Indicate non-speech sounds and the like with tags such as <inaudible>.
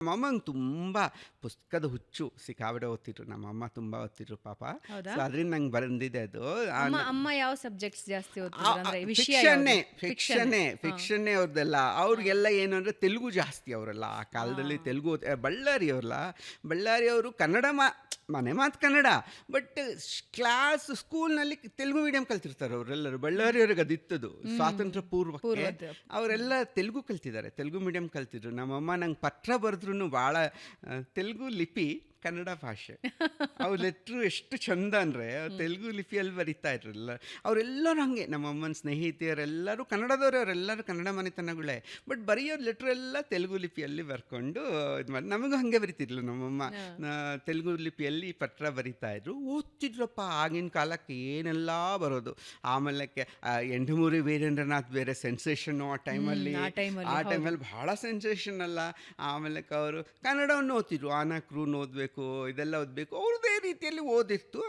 ನಮ್ಮಮ್ಮಂಗೆ ತುಂಬಾ ಪುಸ್ತಕದ ಹುಚ್ಚು. ಸಿಕ್ಕಾಬಿಡೆ ಓದ್ತಿದ್ರು ನಮ್ಮಮ್ಮ ತುಂಬಾ ಓದ್ತಿದ್ರು ಪಾಪ. ಅದ್ರಿಂದ ಸೊ ಅದರಿಂದ ನಂಗೆ ಬಂದಿದೆ ಅದು. ಅಮ್ಮ ಯಾವ ಸಬ್ಜೆಕ್ಟ್ಸ್ ಜಾಸ್ತಿ ಫಿಕ್ಷನ್ನೇ? ಫಿಕ್ಷನ್ನೇ ಫಿಕ್ಷನ್ನೇ ಅವ್ರದ್ದೆಲ್ಲ. ಅವ್ರಿಗೆಲ್ಲ ಏನು ಅಂದರೆ ತೆಲುಗು ಜಾಸ್ತಿ ಅವರೆಲ್ಲ. ಆ ಕಾಲದಲ್ಲಿ ತೆಲುಗು ಬಳ್ಳಾರಿ ಅವ್ರಲ್ಲ ಬಳ್ಳಾರಿ ಅವರು ಕನ್ನಡ ಮಾ ಮನೆ ಮಾತು ಕನ್ನಡ. ಬಟ್ ಕ್ಲಾಸ್ ಸ್ಕೂಲ್ನಲ್ಲಿ ತೆಲುಗು ಮೀಡಿಯಂ ಕಲ್ತಿರ್ತಾರೆ ಅವರೆಲ್ಲರೂ. ಬಳ್ಳಾರಿಯವ್ರಿಗೆ ಅದಿತ್ತದು. ಸ್ವಾತಂತ್ರ್ಯ ಪೂರ್ವಕ್ಕೆ. ಅವರೆಲ್ಲ ತೆಲುಗು ಕಲ್ತಿದ್ದಾರೆ. ತೆಲುಗು ಮೀಡಿಯಂ ಕಲ್ತಿದ್ರು. ನಮ್ಮಮ್ಮ ನಂಗೆ ಪತ್ರ ಬರೆದ್ರು ಭಾಳ ತೆಲುಗು ಲಿಪಿ ಕನ್ನಡ ಭಾಷೆ. <laughs> ಅವ್ರ ಲೆಟ್ರು ಎಷ್ಟು ಚಂದ ಅಂದರೆ ತೆಲುಗು ಲಿಪಿಯಲ್ಲಿ ಬರಿತಾ ಇರಲಿಲ್ಲ ಅವರೆಲ್ಲರೂ ನಮ್ಮ ಅಮ್ಮನ್ ಸ್ನೇಹಿತೆಯರೆಲ್ಲರೂ ಕನ್ನಡದವರೇ ಅವರೆಲ್ಲರೂ ಕನ್ನಡ ಮನೆತನಗಳೇ. ಬಟ್ ಬರೆಯೋ ಲೆಟ್ರ್ ಎಲ್ಲ ತೆಲುಗು ಲಿಪಿಯಲ್ಲಿ ಬರ್ಕೊಂಡು ಇದು ಮಾಡಿ ನಮಗೂ ಹಾಗೆ ಬರೀತಿದ್ಲು ನಮ್ಮಮ್ಮ. ತೆಲುಗು ಲಿಪಿಯಲ್ಲಿ ಪತ್ರ ಬರಿತಾ ಇದ್ರು. ಓದ್ತಿದ್ರಪ್ಪ ಆಗಿನ ಕಾಲಕ್ಕೆ ಏನೆಲ್ಲ ಬರೋದು. ಆಮೇಲೆ ಎಂಡಮೂರಿ ವೀರೇಂದ್ರನಾಥ್ ಬೇರೆ ಸೆನ್ಸೇಷನ್ನು ಆ ಟೈಮಲ್ಲಿ ಆ ಟೈಮಲ್ಲಿ, ಬಹಳ ಸೆನ್ಸೇಷನ್ ಅಲ್ಲ. ಆಮೇಲೆ ಅವರು ಕನ್ನಡವನ್ನು ಓದ್ತಿದ್ರು. ಆನಕ್ರೂನ್ ಓದಬೇಕು ಇದೆಲ್ಲ ಓದಬೇಕು ಅವ್ರದ್ದೇ ರೀತಿಯಲ್ಲಿ ಓದಿತ್ತು